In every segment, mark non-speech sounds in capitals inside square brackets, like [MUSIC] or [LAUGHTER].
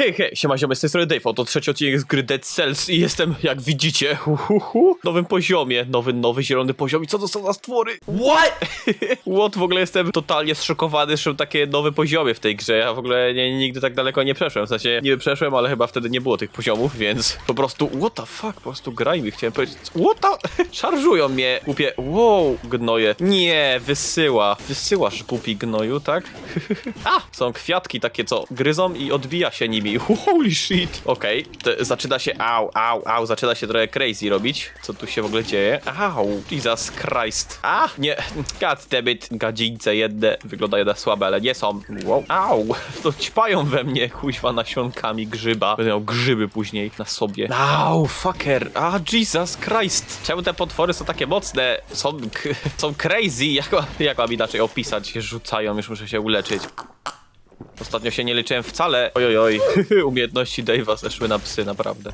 Hej, hej, siema ziomy, z tej strony Dave, oto trzeci odcinek z gry Dead Cells i jestem, jak widzicie, hu, hu, hu, w nowym poziomie, nowy, nowy zielony poziom i co to są za stwory? What? [LAUGHS] What? W ogóle jestem totalnie zszokowany, że są takie nowe poziomy w tej grze, ja w ogóle nie, nigdy tak daleko nie przeszłem, w sensie niby przeszłem, ale chyba wtedy nie było tych poziomów, więc po prostu, what the fuck, po prostu graj mi, chciałem powiedzieć, what the, [LAUGHS] szarżują mnie, głupie, wow, gnoje, nie, wysyła, wysyłasz głupi gnoju, tak? [LAUGHS] A, są kwiatki takie, co gryzą i odbija się nimi. Holy shit. Okej, to zaczyna się, au, au, au, zaczyna się trochę crazy robić. Co tu się w ogóle dzieje? Au, Jesus Christ. A, nie, god damn it, gadzińce jedne wyglądają na słabe, ale nie są. Wow, au, to ćpają we mnie, kuźwa, nasionkami grzyba. Będę miał grzyby później na sobie. Au, fucker, a, Jesus Christ. Czemu te potwory są takie mocne? Są, są crazy, jak, jak mam inaczej opisać? Rzucają, już muszę się uleczyć. Ostatnio się nie leczyłem wcale. Oj, oj, oj. Umiejętności Dave'a zeszły na psy, naprawdę.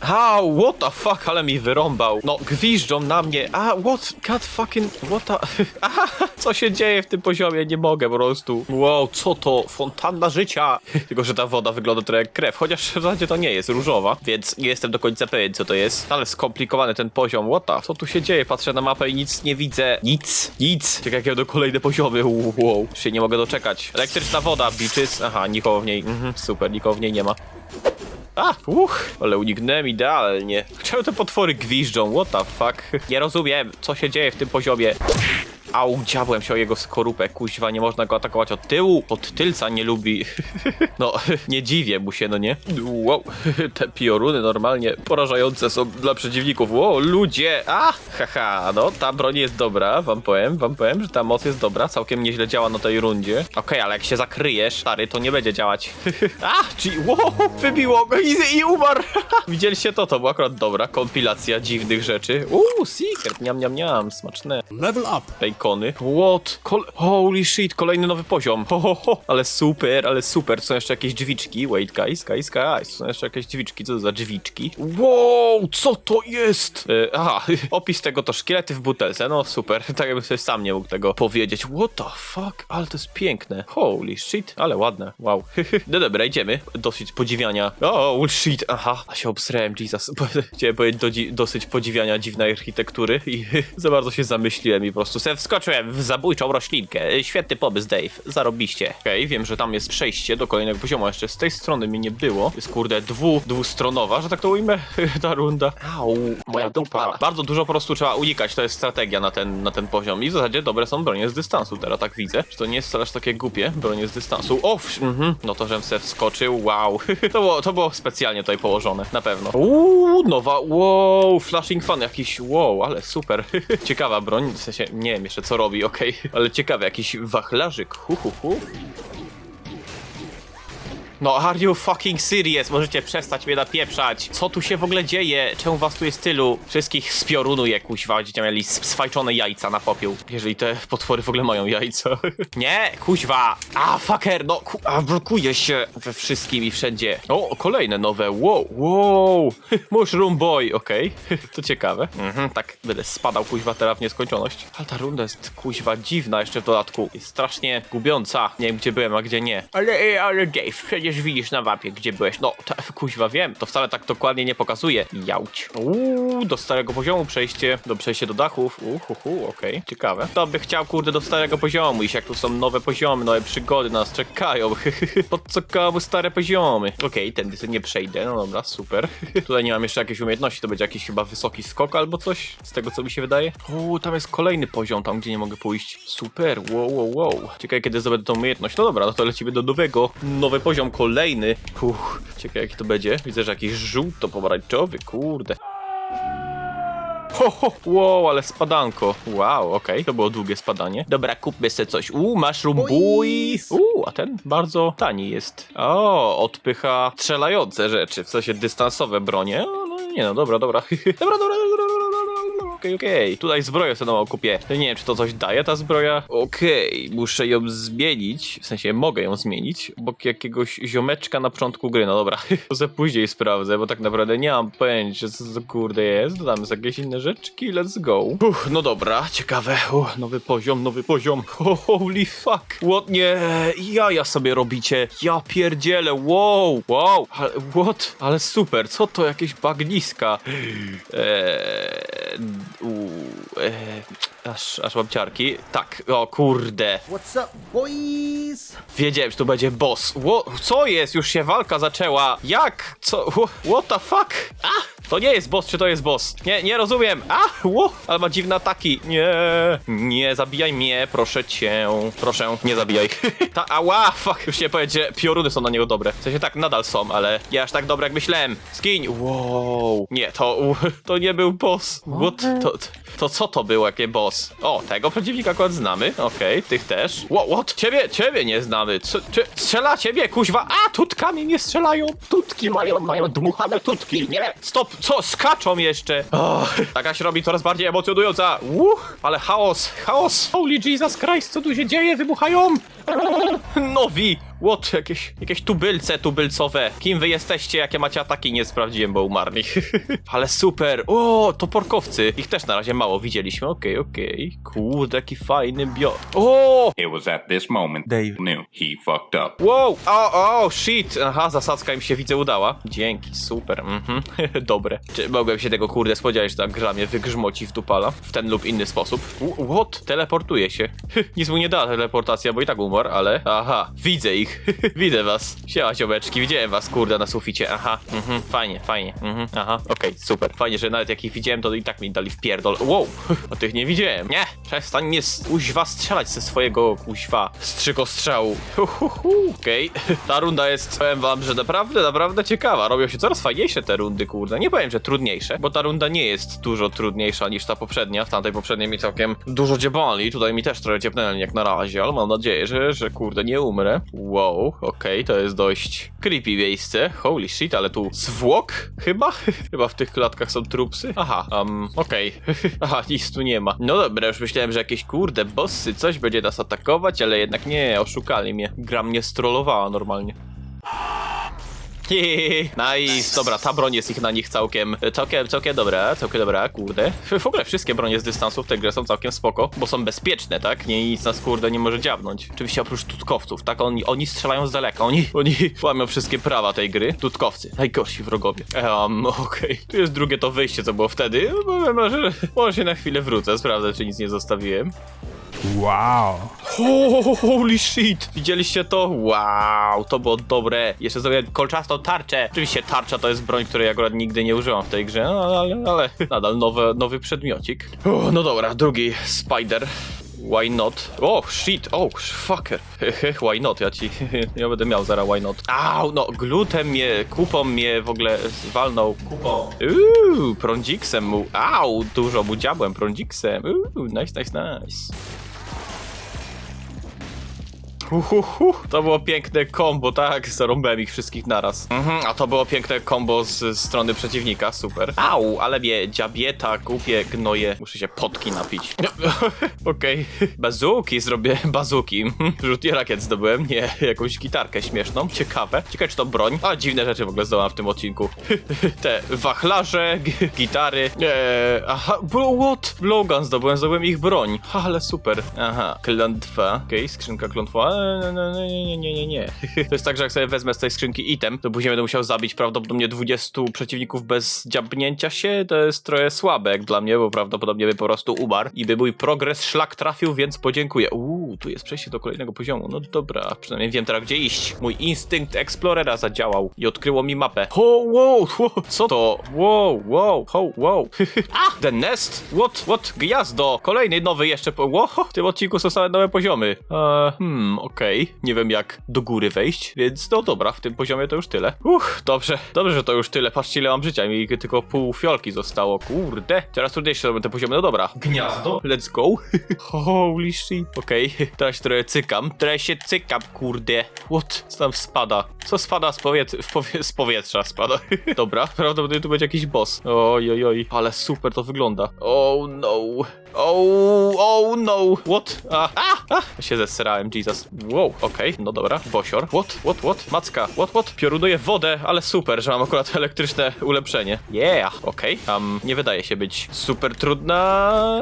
How? What the fuck? Ale mi wyrąbał. No, gwiżdżą na mnie. A, what? God fucking... What the... [LAUGHS] Aha, co się dzieje w tym poziomie? Nie mogę po prostu. Wow, co to? Fontanna życia. [LAUGHS] Tylko, że ta woda wygląda trochę jak krew. Chociaż w zasadzie to nie jest różowa, więc nie jestem do końca pewien, co to jest. Ale skomplikowany ten poziom. What the? Co tu się dzieje? Patrzę na mapę i nic nie widzę. Nic. Nic. Czekaj, jakie do kolejne poziomy. Wow. Już się nie mogę doczekać. Elektryczna woda, bitches. Aha, nikogo w niej. Mhm, super, nikogo w niej nie ma. A, uch, ale uniknąłem idealnie. Czemu te potwory gwiżdżą? What the fuck? Nie rozumiem, co się dzieje w tym poziomie. Au, dziabłem się o jego skorupę, kuźwa, nie można go atakować od tyłu, od tylca nie lubi. [LAUGHS] No, [LAUGHS] nie dziwię mu się, no nie? Wow, [LAUGHS] te pioruny normalnie porażające są dla przeciwników. Wow, ludzie, a, haha, no, ta broń jest dobra, wam powiem, wam powiem, że ta moc jest dobra, całkiem nieźle działa na tej rundzie. Okej, ale jak się zakryjesz, stary, to nie będzie działać. a, czyli, wow, wybiło go i, i umarł. Widzieliście to, to była akurat dobra kompilacja dziwnych rzeczy. Uuu, secret, niam, niam, niam, smaczne. Level up. Bacony. What? Kol Holy shit, kolejny nowy poziom. Ho, ho, ho. Ale super, ale super. Są jeszcze jakieś drzwiczki. Wait, guys, guys, guys. Są jeszcze jakieś drzwiczki. Co to za drzwiczki? Wow, co to jest? E, aha, [LAUGHS] opis tego to szkielety w butelce. No super, [LAUGHS] tak jakbym sobie sam nie mógł tego powiedzieć. What the fuck? Ale to jest piękne. Holy shit, ale ładne. Wow. [LAUGHS] No dobra, idziemy. Dosyć podziwiania. Oh, shit, aha. A się obsrałem, Jesus. Chciałem powiedzieć dodzi- dosyć podziwiania dziwnej architektury i za bardzo się zamyśliłem i po prostu se wskoczyłem w zabójczą roślinkę. Świetny pomysł, Dave. Zarobiście. Okej, wiem, że tam jest przejście do kolejnego poziomu. Jeszcze z tej strony mi nie było. Jest kurde dwu, dwustronowa, że tak to ujmę, [LAUGHS] ta runda. Au, moja dupa. Bardzo dużo po prostu trzeba unikać. To jest strategia na ten, na ten poziom. I w zasadzie dobre są bronie z dystansu. Teraz tak widzę. Że to nie jest wcale aż takie głupie. Bronie z dystansu. O, mhm. No to, żem se wskoczył. Wow. [LAUGHS] to, było, to było specjalnie tutaj położone. Na pewno. Uuu, nowa. Wow, flashing fun jakiś. Wow, ale super. [LAUGHS] Ciekawa broń. W sensie, nie wiem jeszcze co robi, okej. Ale ciekawy, jakiś wachlarzyk. Hu, hu, hu. No, are you fucking serious? Możecie przestać mnie napieprzać. Co tu się w ogóle dzieje? Czemu was tu jest tylu? Wszystkich spiorunuje, kuźwa. Będziecie mieli swajczone jajca na popiół. Jeżeli te potwory w ogóle mają jajca. [LAUGHS] Nie, kuźwa. A, fucker, no, ku- a, blokuje się we wszystkim i wszędzie. O, kolejne nowe. Wow, wow. [LAUGHS] Mushroom boy, okej. [LAUGHS] To ciekawe. Mhm, tak będę spadał, kuźwa, teraz w nieskończoność. Ale ta runda jest, kuźwa, dziwna jeszcze w dodatku. Jest strasznie gubiąca. Nie wiem, gdzie byłem, a gdzie nie. Ale, ale Dave, przecież widzisz na mapie, gdzie byłeś. No, ta, kuźwa, wiem. To wcale tak dokładnie nie pokazuje. Jauć. Uuu, do starego poziomu przejście. Do przejście do dachów. Uhuhu, okej. Ciekawe. To by chciał, kurde, do starego poziomu iść, jak tu są nowe poziomy, nowe przygody nas czekają. [LAUGHS] Pod co komu stare poziomy. Okej, tędy sobie nie przejdę. No dobra, super. [LAUGHS] Tutaj nie mam jeszcze jakiejś umiejętności, to będzie jakiś chyba wysoki skok albo coś, z tego co mi się wydaje. Uuu, tam jest kolejny poziom, tam gdzie nie mogę pójść. Super, wow, wow, wow. Ciekawe kiedy zdobędę tą umiejętność. No dobra, no to lecimy do nowego. Nowy poziom, kolejny. Uff, ciekawe jaki to będzie. Widzę, że jakiś żółto-pomarańczowy, kurde. Ho, ho, wow, ale spadanko. Wow, okej, to było długie spadanie. Dobra, kupmy sobie coś. Uuu, mushroom boy. Uuu, a ten bardzo tani jest. O, odpycha strzelające rzeczy, w sensie dystansowe bronie. O, no nie no, dobra, dobra, [LAUGHS] dobra, dobra, dobra. Okej, okej. Tutaj zbroję sobie nową kupię. Nie wiem, czy to coś daje ta zbroja. Okej, muszę ją zmienić. W sensie mogę ją zmienić. Obok jakiegoś ziomeczka na początku gry. No dobra, [LAUGHS] to za później sprawdzę, bo tak naprawdę nie mam pojęcia, co to kurde jest. Dodamy sobie jakieś inne rzeczki. Let's go. No dobra, ciekawe. Nowy poziom, nowy poziom. [LAUGHS] Holy fuck. What? Nie, jaja sobie robicie. Ja pierdzielę, wow, wow. Ale, what? Ale super, co to? Jakieś bagniska. [GASPS] Eee, u, eee, aż, aż mam ciarki. Tak, o kurde. What's up, boys? Wiedziałem, że to będzie boss. Wo, co jest? Już się walka zaczęła. Jak? Co? Wha- What the fuck? A! To nie jest boss, czy to jest boss? Nie, nie rozumiem. A! Wo, ale ma dziwne ataki. Nie. Nie zabijaj mnie, proszę cię. Proszę, nie zabijaj. [LAUGHS] Ta, ała, fuck. Już nie powiedzieć, że pioruny są na niego dobre. W sensie tak, nadal są, ale nie aż tak dobre, jak myślałem. Skin. Wow. Nie, to, [LAUGHS] to nie był boss. What? To, to co to było, jakie boss? O, tego przeciwnika akurat znamy. Okej, tych też. What, what? Ciebie, ciebie nie znamy. Co, czy, strzela ciebie, kuźwa. A, tutkami mnie strzelają. Tutki mają, mają dmuchane tutki. Nie. Stop, co? Skaczą jeszcze. Oh, taka się robi coraz bardziej emocjonująca. Uh, ale chaos, chaos. Holy Jesus Christ, co tu się dzieje? Wybuchają. Nowi! What? Jakieś, jakieś tubylce tubylcowe. Kim wy jesteście? Jakie macie ataki? Nie sprawdziłem, bo umarli. [LAUGHS] Ale super! O, toporkowcy. Ich też na razie mało widzieliśmy. Okej, okej. Kurde, jaki fajny biot. O! It was at this moment Dave. knew he fucked up. Wow! O, o, shit! Aha, zasadzka im się widzę udała. Dzięki, super. Mhm, [LAUGHS] dobre. Czy mogłem się tego kurde spodziewać, że ta gra mnie wygrzmoci w dupala w ten lub inny sposób? W- What? Teleportuje się. [LAUGHS] Nic mu nie da teleportacja, bo i tak umarł, ale... Aha, widzę ich. [LAUGHS] Widzę was. Siema, ciomeczki, widziałem was, kurde, na suficie. Aha, mhm, fajnie, fajnie. Mhm, aha, okej, super. Fajnie, że nawet jak ich widziałem, to i tak mi dali w pierdol. Wow, [LAUGHS] o tych nie widziałem. Nie, przestań mnie z kuźwa strzelać ze swojego kuźwa strzykostrzału. Okej, [LAUGHS] ta runda jest, powiem wam, że naprawdę, naprawdę ciekawa. Robią się coraz fajniejsze te rundy, kurde. Nie powiem, że trudniejsze, bo ta runda nie jest dużo trudniejsza niż ta poprzednia. W tamtej poprzedniej mi całkiem dużo dziebali. Tutaj mi też trochę ciepnęli jak na razie, ale mam nadzieję, że, że kurde, nie umrę. Wow, okej, to jest dość creepy miejsce. Holy shit, ale tu zwłok? Chyba? [LAUGHS] Chyba w tych klatkach są trupsy? Aha, um, okej. [LAUGHS] Aha, nic tu nie ma. No dobra, już myślałem, że jakieś kurde bossy, coś będzie nas atakować, ale jednak nie, oszukali mnie. Gra mnie strollowała normalnie. [LAUGHS] Hihihi, Nice, dobra, ta broń jest ich na nich całkiem, całkiem, całkiem dobra, całkiem dobra, kurde. W ogóle wszystkie bronie z dystansu w tej grze są całkiem spoko, bo są bezpieczne, tak? Nie, nic nas kurde nie może dziabnąć. Oczywiście oprócz tutkowców, tak? Oni, oni strzelają z daleka, oni, oni [LAUGHS] łamią wszystkie prawa tej gry. Tutkowcy, najgorsi wrogowie. Um, okej. Tu jest drugie to wyjście, co było wtedy. No, Może, może się na chwilę wrócę, sprawdzę, czy nic nie zostawiłem. Wow. Holy shit! Widzieliście to? Wow, to było dobre. Jeszcze zrobię kolczastą tarczę. Oczywiście tarcza to jest broń, której akurat nigdy nie użyłam w tej grze, no, ale, ale nadal nowe, nowy przedmiocik. No dobra, drugi spider. Why not? Oh, shit, oh, fucker. Why not? Ja ci, [LAUGHS] ja będę miał zaraz why not. Au, no, glutem mnie, kupą mnie w ogóle walnął. Kupą. Uuu, prądziksem mu, au, dużo mu dziabłem prądziksem. Uuu, nice, nice, nice. Uhuhu, to było piękne kombo, tak? Zarąbałem ich wszystkich naraz. Mhm, a to było piękne kombo z, strony przeciwnika, super. Au, ale mnie dziabieta, głupie gnoje. Muszę się potki napić. [LAUGHS] Okej. Bazuki zrobię, [LAUGHS] bazuki. Mhm. Rzutnie rakiet zdobyłem, nie, jakąś gitarkę śmieszną, ciekawe. Ciekawe czy to broń. A, dziwne rzeczy w ogóle zdołam w tym odcinku. [LAUGHS] Te wachlarze, gitary. Eee, aha, bro, what? Blowgun zdobyłem, zdobyłem ich broń. Ha, ale super. Aha, klątwa. Okej, skrzynka klątwa. Eee, no, no, nie, nie, nie, nie, nie. [LAUGHS] To jest tak, że jak sobie wezmę z tej skrzynki item, to później będę musiał zabić prawdopodobnie 20 przeciwników bez dziabnięcia się. To jest trochę słabe jak dla mnie, bo prawdopodobnie by po prostu umarł i by mój progres szlak trafił, więc podziękuję. Uuu, tu jest przejście do kolejnego poziomu. No dobra, przynajmniej wiem teraz gdzie iść. Mój instynkt explorera zadziałał i odkryło mi mapę. Ho, wow, wow, co to? Wow, wow, ho, wow. [LAUGHS] A, the nest? What, what? Gwiazdo. Kolejny nowy jeszcze po... Wow, w tym odcinku są same nowe poziomy. Eee, hmm. Nie wiem jak do góry wejść, więc no dobra, w tym poziomie to już tyle. Uch, dobrze, dobrze, że to już tyle. Patrzcie ile mam życia, mi tylko pół fiolki zostało. Kurde, teraz trudniejsze robią te poziomy, no dobra. Gniazdo, let's go. [LAUGHS] Holy shit. Okej, teraz się trochę cykam. Teraz się cykam, kurde. What? Co tam spada? Co spada z, powiet- powie- z powietrza? Spada. [LAUGHS] dobra, prawdopodobnie tu będzie jakiś boss. Oj, oj, oj, ale super to wygląda. Oh no. Oh, oh no. What? A, a, a. Się zesrałem, Jesus. Wow, okej, no dobra. Bosior. What, what, what? Macka. What, what? Piorunuje wodę, ale super, że mam akurat [LAUGHS] elektryczne ulepszenie. Yeah, okej. Um, nie wydaje się być super trudna...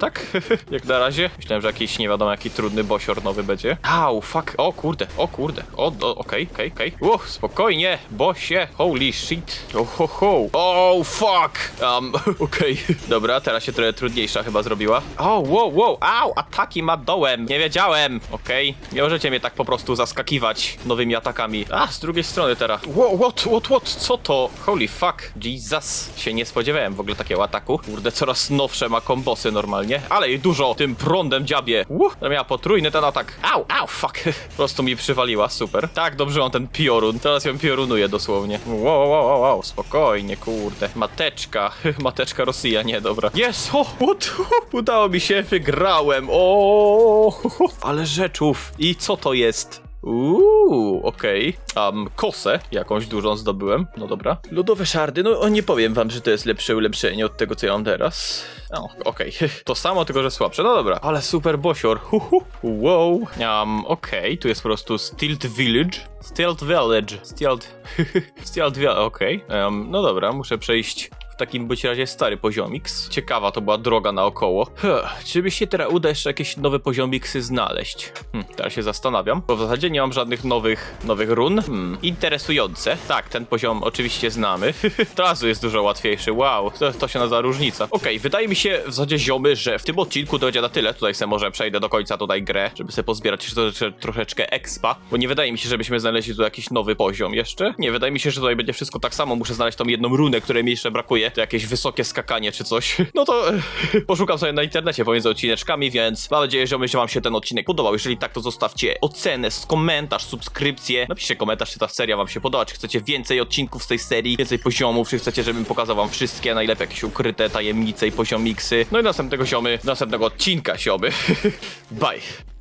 Tak? [LAUGHS] Jak na razie. Myślałem, że jakiś nie wiadomo jaki trudny bosior nowy będzie. Au, fuck. O kurde, o kurde. O, o okej, okej, okej. Uch, spokojnie, bosie. Holy shit. Oh, ho, ho. Oh, fuck. Um, [LAUGHS] okej. Dobra, teraz się trochę trudniejsza chyba zrobiła. O, wow, wow, au, ataki ma dołem. Nie wiedziałem. Okej. Nie możecie mnie tak po prostu zaskakiwać nowymi atakami. A, z drugiej strony teraz. Wow, what, what, what? Co to? Holy fuck. Jesus. Się nie spodziewałem w ogóle takiego ataku. Kurde, coraz nowsze ma kombosy normalnie. Ale dużo tym prądem dziabie. Uh, miała potrójny ten atak. Au, au, fuck. [LAUGHS] Po prostu mi przywaliła, super. Tak, dobrze on ten piorun. Teraz ją piorunuję dosłownie. Wow, wow, wow, wow, spokojnie, kurde. Mateczka. [LAUGHS] Mateczka Rosja, nie, dobra. Jest, o, what? [LAUGHS] Udało mi się, wygrałem. O, ale rzeczów. I co to jest? Uuu, okej. Um, kosę jakąś dużą zdobyłem. No dobra. Lodowe szardy, no nie powiem wam, że to jest lepsze ulepszenie od tego, co ja mam teraz. No, okej. [LAUGHS] To samo, tylko że słabsze. No dobra. Ale super bosior. Huhu. Wow. Um, okej. Tu jest po prostu Stilt Village. Stilt Village. Stilt... [LAUGHS] Stilt Village, okej. Um, no dobra, muszę przejść takim być razie stary poziomix. Ciekawa to była droga naokoło. Huh, czy by się teraz uda jeszcze jakieś nowe poziomiksy znaleźć? Hm, teraz się zastanawiam, bo w zasadzie nie mam żadnych nowych, nowych run. Hmm, interesujące. Tak, ten poziom oczywiście znamy. [LAUGHS] Teraz jest dużo łatwiejszy, wow, to, to się nazywa różnica. Okej, wydaje mi się w zasadzie ziomy, że w tym odcinku to będzie na tyle. Tutaj sobie może przejdę do końca tutaj grę, żeby sobie pozbierać jeszcze trosze- troszeczkę expa, bo nie wydaje mi się, żebyśmy znaleźli tu jakiś nowy poziom jeszcze. Nie, wydaje mi się, że tutaj będzie wszystko tak samo. Muszę znaleźć tą jedną runę, której mi jeszcze brakuje. To jakieś wysokie skakanie czy coś. [LAUGHS] No to e, poszukam sobie na internecie pomiędzy odcineczkami, więc mam nadzieję, że wam się ten odcinek podobał. Jeżeli tak, to zostawcie ocenę, komentarz, subskrypcję. Napiszcie komentarz, czy ta seria wam się podoba, czy chcecie więcej odcinków z tej serii, więcej poziomów, czy chcecie, żebym pokazał wam wszystkie, najlepiej jakieś ukryte tajemnice i poziomiksy. No i następnego ziomy, następnego odcinka ziomy. [LAUGHS] Bye.